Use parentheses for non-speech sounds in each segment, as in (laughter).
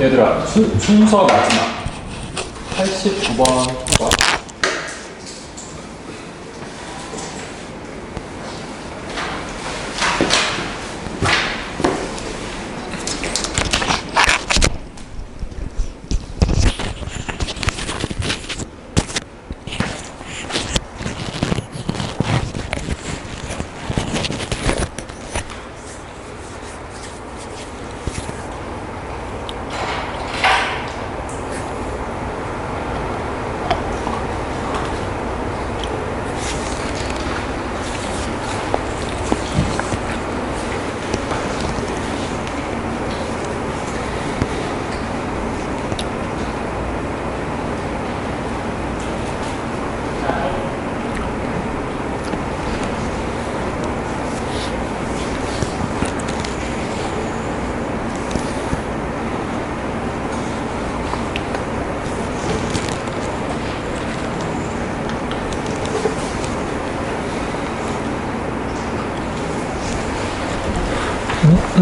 얘들아, 수- 순서 마지막. 89번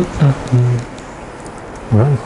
봐. 뭐야,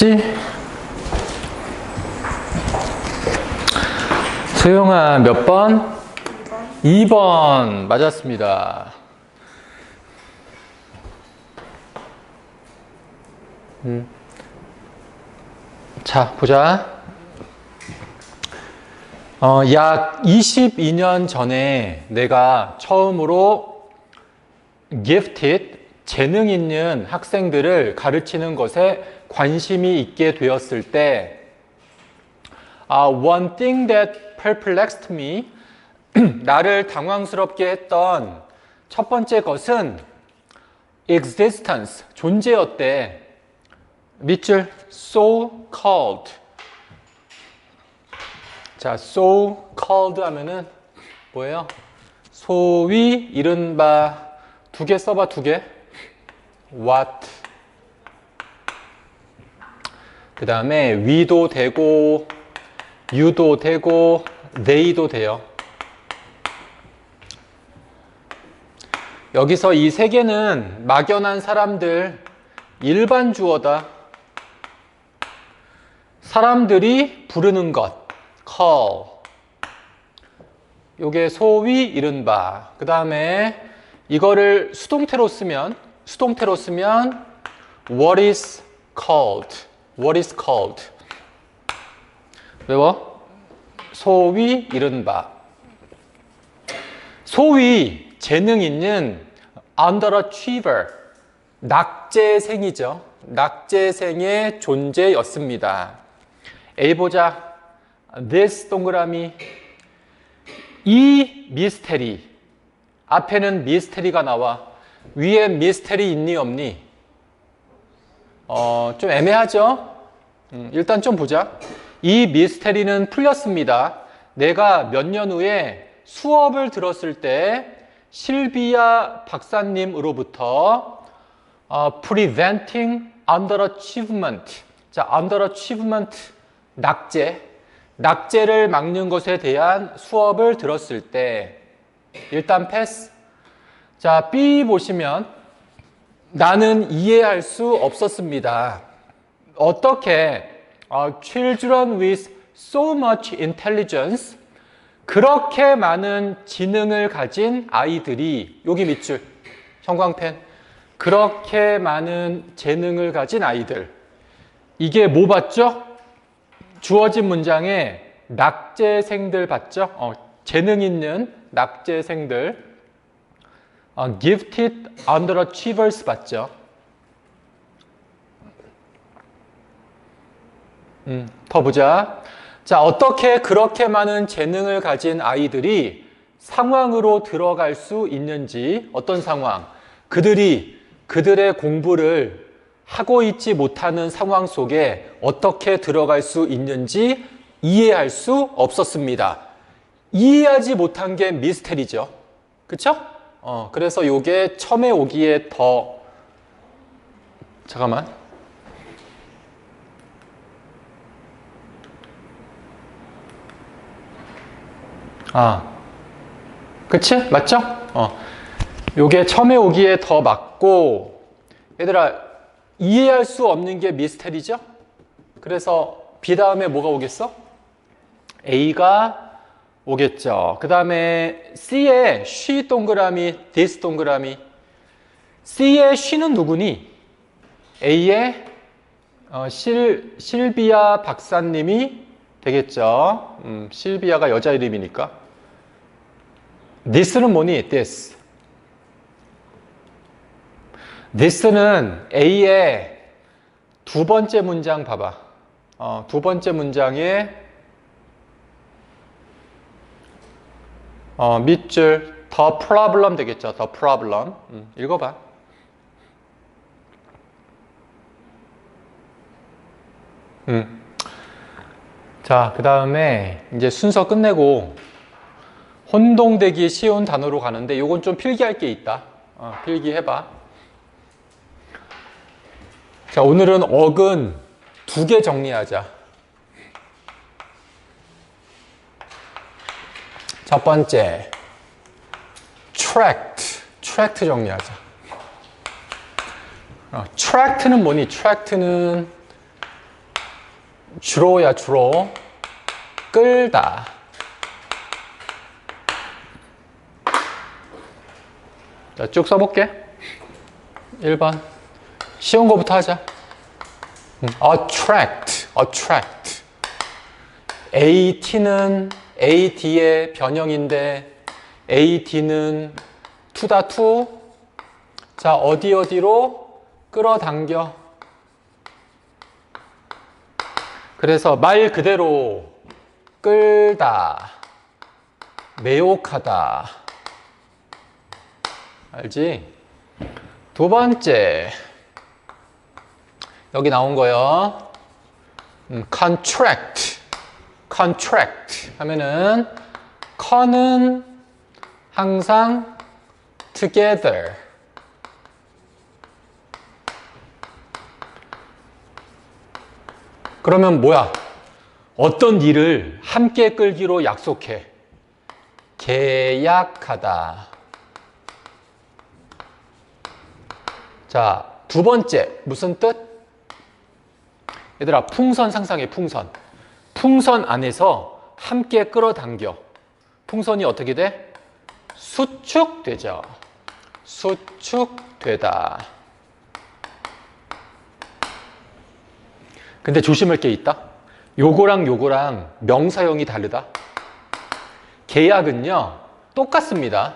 했지? 소영아 몇 번? 2번 맞았습니다. 음. 자, 보자. 어, 약 22년 전에 내가 처음으로 gifted 재능 있는 학생들을 가르치는 것에 관심이 있게 되었을 때 아, one thing that perplexed me (clears throat) 나를 당황스럽게 했던 첫 번째 것은 existence 존재였대 밑줄 so called 자 so called 하면은 뭐예요? 소위 이른바 두 개 써봐 두 개. What 그 다음에 we도 되고 you도 되고 they도 돼요. 여기서 이 세 개는 막연한 사람들 일반 주어다. 사람들이 부르는 것 call 요게 소위 이른바 그 다음에 이거를 수동태로 쓰면 수동태로 쓰면 what is called what is called. 외워. 소위 이른바. 소위 재능 있는 underachiever 낙제생이죠. 낙제생의 존재였습니다. A 보자. This 동그라미. 이 미스테리. 앞에는 미스테리가 나와 위에 미스테리 있니 없니? 어, 좀 애매하죠? 음, 일단 좀 보자. 이 미스테리는 풀렸습니다. 내가 몇 년 후에 수업을 들었을 때 실비아 박사님으로부터 어, preventing underachievement. 자, underachievement 낙제. 낙제를 막는 것에 대한 수업을 들었을 때 일단 패스. 자, B 보시면 나는 이해할 수 없었습니다. 어떻게 어, children with so much intelligence 그렇게 많은 지능을 가진 아이들이 여기 밑줄 형광펜 그렇게 많은 재능을 가진 아이들 이게 뭐 봤죠? 주어진 문장에 낙제생들 봤죠? 어, 재능 있는 낙제생들 어, gifted underachievers 봤죠? 음, 더 보자. 자, 어떻게 그렇게 많은 재능을 가진 아이들이 상황으로 들어갈 수 있는지, 어떤 상황? 그들이 그들의 공부를 하고 있지 못하는 상황 속에 어떻게 들어갈 수 있는지 이해할 수 없었습니다. 이해하지 못한 게 미스테리죠. 그쵸? 어, 그래서 요게 처음에 오기에 더, 잠깐만. 아, 그치? 맞죠? 어. 요게 처음에 오기에 더 맞고, 얘들아, 이해할 수 없는 게 미스테리죠? 그래서 B 다음에 뭐가 오겠어? A가 오겠죠. 그 다음에 C에 she 동그라미, this 동그라미. C의 she는 누구니? A의 어, 실, 실비아 박사님이 되겠죠. 음, 실비아가 여자 이름이니까. this는 뭐니? this. this는 A의 두 번째 문장 봐봐. 어, 두 번째 문장에 어, 밑줄 the problem 되겠죠. the problem. 음, 읽어봐. 음. 자, 그 다음에 이제 순서 끝내고 혼동되기 쉬운 단어로 가는데 요건 좀 필기할 게 있다. 어, 필기해봐. 자, 오늘은 어근 두 개 정리하자. 첫 번째, tract. tract 정리하자. 어, tract는 뭐니? tract는 주로야, 주로. 끌다. 자, 쭉 써볼게. 1번. 쉬운 거부터 하자. 음, attract, attract. AT는 AD의 변형인데 AD는 투다 투. 자, 어디 어디로 끌어당겨. 그래서 말 그대로 끌다, 매혹하다. 알지? 두 번째. 여기 나온 거요. 음, contract. Contract 하면은 con은 항상 together. 그러면 뭐야? 어떤 일을 함께 끌기로 약속해. 계약하다. 자, 두 번째, 무슨 뜻? 얘들아, 풍선 상상해, 풍선. 풍선 안에서 함께 끌어당겨. 풍선이 어떻게 돼? 수축되죠. 수축되다. 근데 조심할 게 있다. 요거랑 요거랑 명사형이 다르다. 계약은요, 똑같습니다.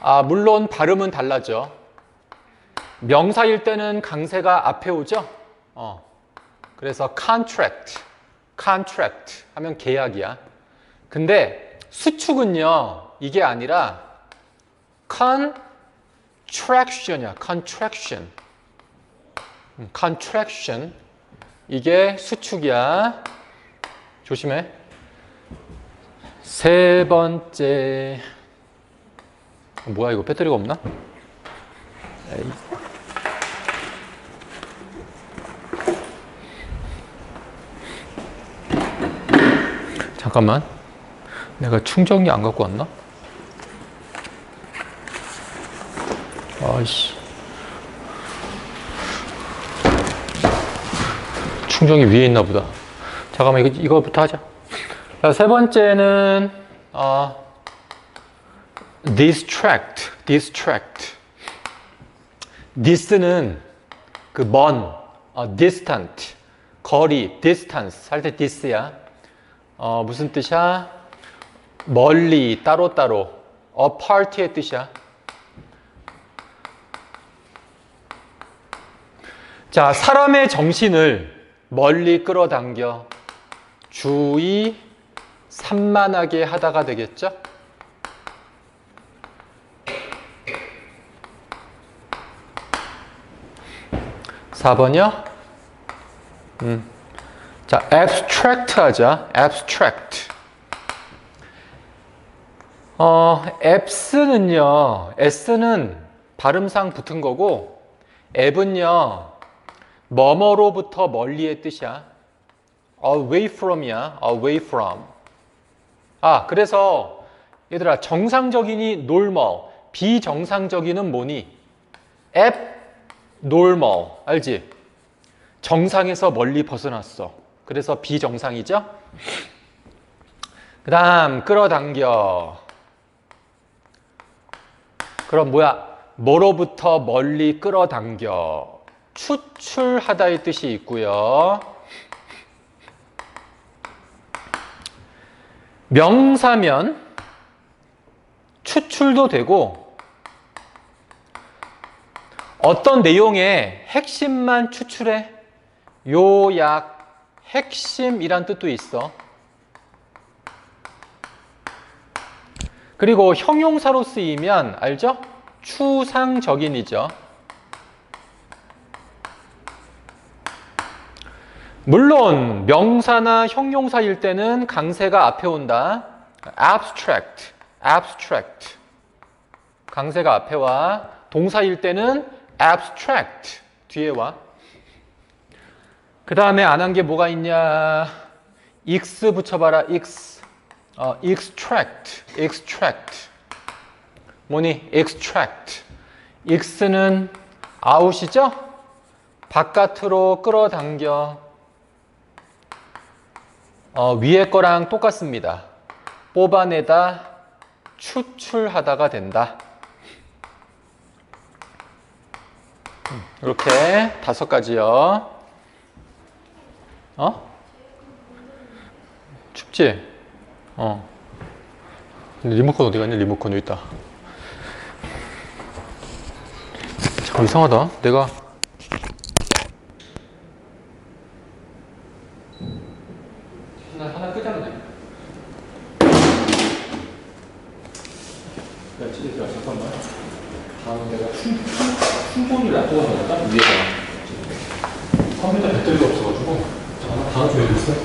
아, 물론 발음은 달라져. 명사일 때는 강세가 앞에 오죠? 어. 그래서 contract, contract 하면 계약이야. 근데 수축은요, 이게 아니라 contraction이야, contraction. 음, contraction. 이게 수축이야. 조심해. 세 번째. 뭐야, 이거 배터리가 없나? 에이. 잠깐만. 내가 충전기 안 갖고 왔나? 아이씨. 충정이 위에 있나 보다. 잠깐만, 이거, 이거부터 하자. 자, 세 번째는, 어, distract, distract. this는 그 먼, 어, distant, 거리, distance 할때 this야. 어, 무슨 뜻이야? 멀리, 따로따로, apart의 뜻이야. 자, 사람의 정신을 멀리 끌어당겨 주의 산만하게 하다가 되겠죠? 사번이요 음. 자, abstract 하자. abstract. 어, 앱스는요, s는 발음상 붙은 거고, 앱은요, 뭐뭐로부터 멀리의 뜻이야. away from이야. away from. 아, 그래서 얘들아 정상적이니 normal, 비정상적이는 뭐니? abnormal. 알지? 정상에서 멀리 벗어났어. 그래서 비정상이죠? 그 다음, 끌어당겨. 그럼 뭐야? 뭐로부터 멀리 끌어당겨. 추출하다의 뜻이 있고요. 명사면 추출도 되고 어떤 내용의 핵심만 추출해 요약 핵심이란 뜻도 있어. 그리고 형용사로 쓰이면 알죠? 추상적인이죠. 물론 명사나 형용사일 때는 강세가 앞에 온다. abstract, abstract. 강세가 앞에 와. 동사일 때는 abstract 뒤에 와. 그 다음에 안 한 게 뭐가 있냐? x 붙여봐라. x. 어, extract, extract. 뭐니? extract. x는 out이죠? 바깥으로 끌어당겨. 어, 위에 거랑 똑같습니다. 뽑아내다 추출하다가 된다. 음, 이렇게 다섯 가지요. 어? 춥지? 어. 리모컨 어디 갔냐? 리모컨 여기 있다. 잠깐 이상하다. 내가 하나 하나 끄자면 돼. 야, 진짜 잠깐만. 아, 내가 충분히 놓을까? 위에다. 컴퓨터 배터리가 없어가지고. 자, 하나 닫아줘야